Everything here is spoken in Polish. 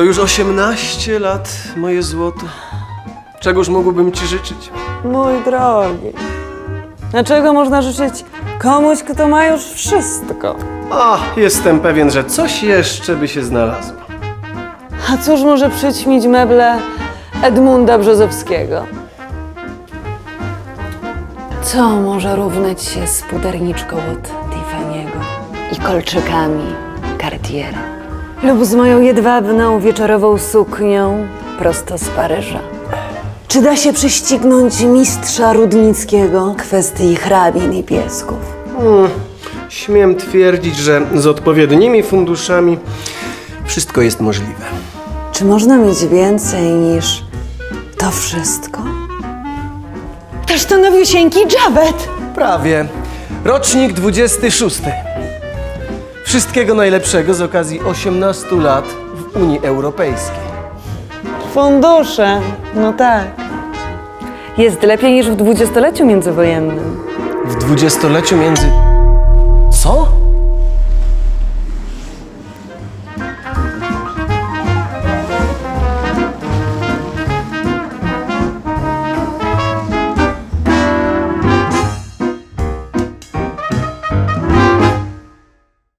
To już 18 lat, moje złoto. Czegoż mógłbym ci życzyć? Mój drogi. Dlaczego można życzyć komuś, kto ma już wszystko? A, jestem pewien, że coś jeszcze by się znalazło. A cóż może przyćmić meble Edmunda Brzozowskiego? Co może równać się z puderniczką od Tiffany'ego i kolczykami Cartiera? Lub z moją jedwabną wieczorową suknią prosto z Paryża? Czy da się prześcignąć mistrza Rudnickiego w kwestii hrabin i piesków? Śmiem twierdzić, że z odpowiednimi funduszami wszystko jest możliwe. Czy można mieć więcej niż to wszystko? Też to nowiusieńki Jabet! Prawie. Rocznik 26. Wszystkiego najlepszego z okazji 18 lat w Unii Europejskiej. Fundusze, no tak. Jest lepiej niż w dwudziestoleciu międzywojennym. W dwudziestoleciu między